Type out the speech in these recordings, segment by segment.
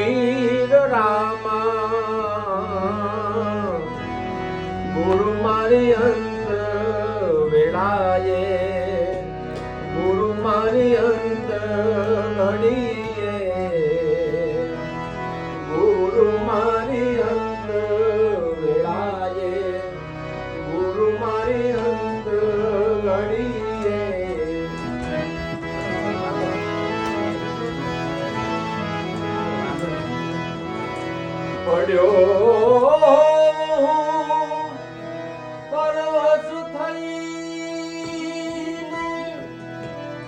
વીર રામા. ગુરુ મારી અંત વેળાએ ગુરુ મારી અંત ઘડીએ પડ્યો. પરવશ થઈને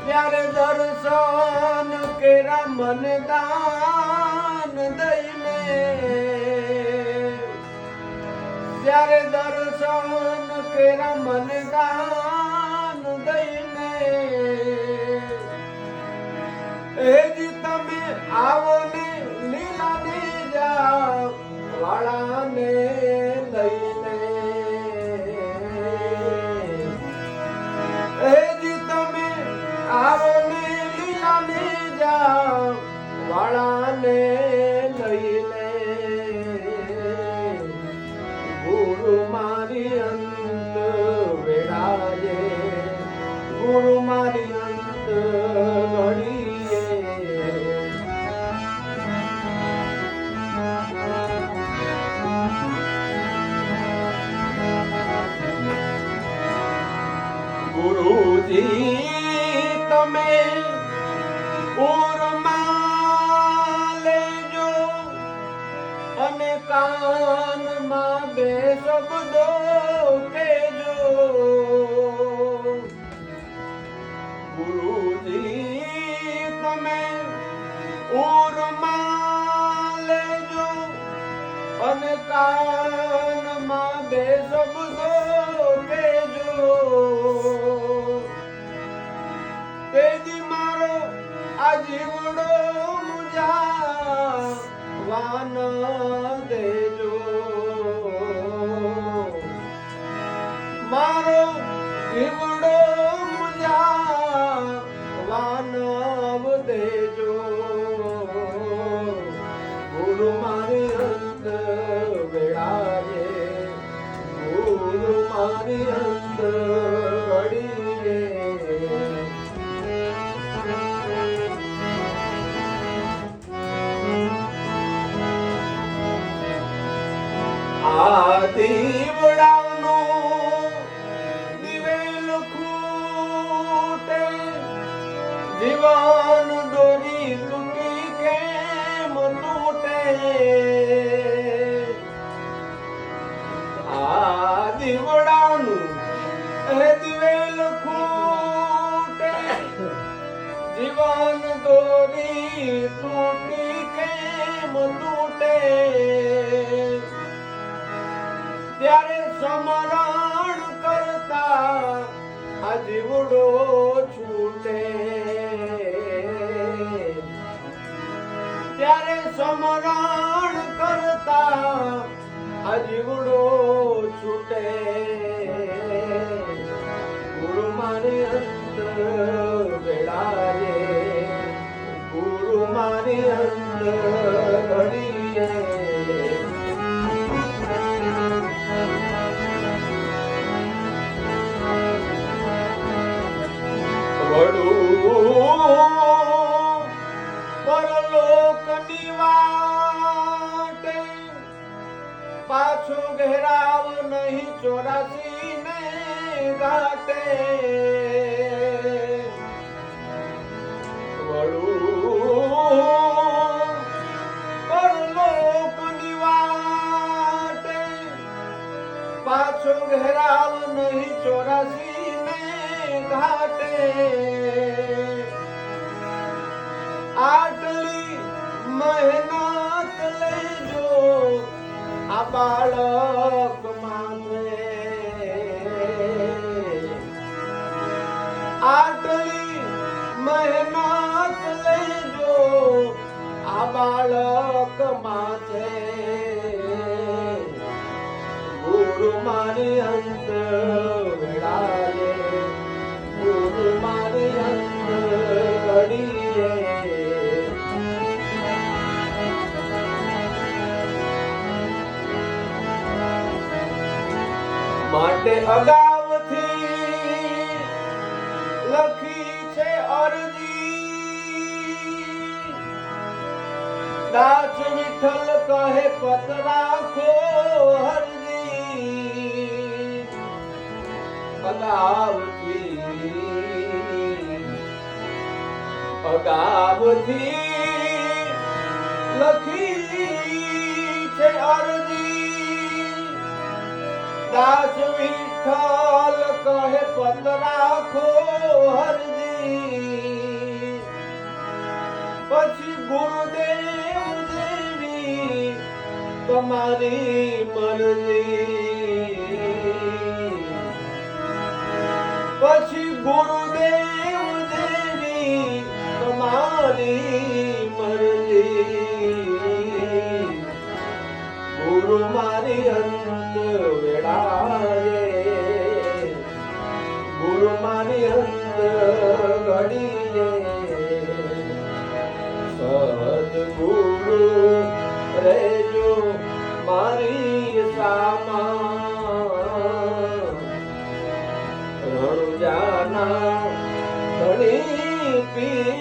ત્યારે દર્શન કેરા મન દાન દઈને. એ જ તમે આવો ને વાળાને શબ્દો કેજો ગુરુજી તમે ઉરમાં લેજો અને કાનમાં મારો આ જીવડો મારો ઈવડો મુજા વાનવ દેજો. ગુરુ મારી અંત વેળાએ ગુરુ જીવન દોરી તૂટી કેમ તૂટે? આ દીવડાનું એ દિવેલ ખૂટે. જીવન દોરી તૂટી કેમ તૂટે? ત્યારે સમરણ કરતા આ જીવડો આ જીવડો છૂટે. ગુરુ મારી અંત વેળાએ ગુરુ મારી અંત ઘડીએ વડું પરલોકની વાટે પાછો ઘેરાવ નહીં ચોરાસી ને વાટે. પાછો ઘેરાવ નહીં ચોરાસી ને ઘાટે. આટલી મહેનત લેજો આ બાળક માથે આટલી મહેનત લેજો આ બાળક માથે ગુરુ મારી અંત અગાઉથી લખી છે અરજી. દાસ વિઠ્ઠલ કહે પત રાખો હરજી કહે પત રાખો હરજી. પછી ગુરુદેવ દેવી તમારી મરજી. પછી ગુરુદેવ દેવી તમારી મારી સામા. રણુજાના ધણી પીર